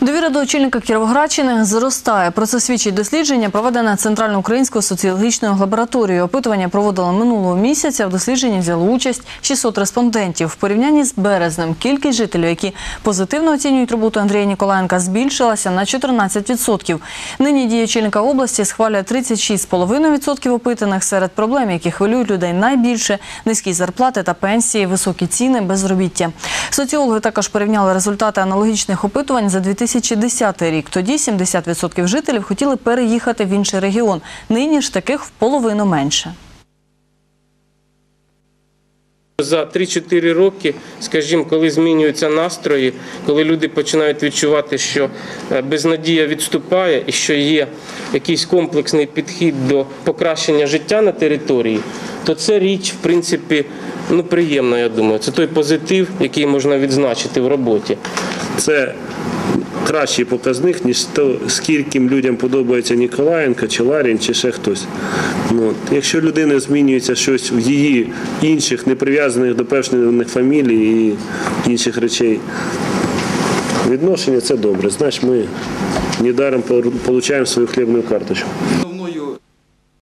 Довіра до очільника Кіровоградщини зростає. Про це свідчить дослідження, проведене Центрально-українською соціологічною лабораторією. Опитування проводили минулого місяця. В дослідженні взяли участь 600 респондентів. В порівнянні з березнем кількість жителів, які позитивно оцінюють роботу Андрія Ніколаєнка, збільшилася на 14%. Нині дії очільника області схвалює 36,5% опитаних. Серед проблем, які хвилюють людей найбільше – низькі зарплати та пенсії, високі ціни, безробіття. Соціологи також порівняли результати аналогічних опитувань за 2010 рік. Тоді 70% жителів хотіли переїхати в інший регіон. Нині ж таких в половину менше. За 3-4 роки, скажімо, коли змінюються настрої, коли люди починають відчувати, що е, безнадія відступає і що є якийсь комплексний підхід до покращення життя на території, то це річ, в принципі, ну приємна, я думаю. Це той позитив, який можна відзначити в роботі. Це кращий показник, ніж то, скільки людям подобається Ніколаєнко, чи Ларін, чи ще хтось. Ну. Якщо людина змінюється щось в її інших, не прив'язаних до певних фамілій і інших речей, відношення це добре. Значить, ми недаром отримуємо свою хлібну карточку.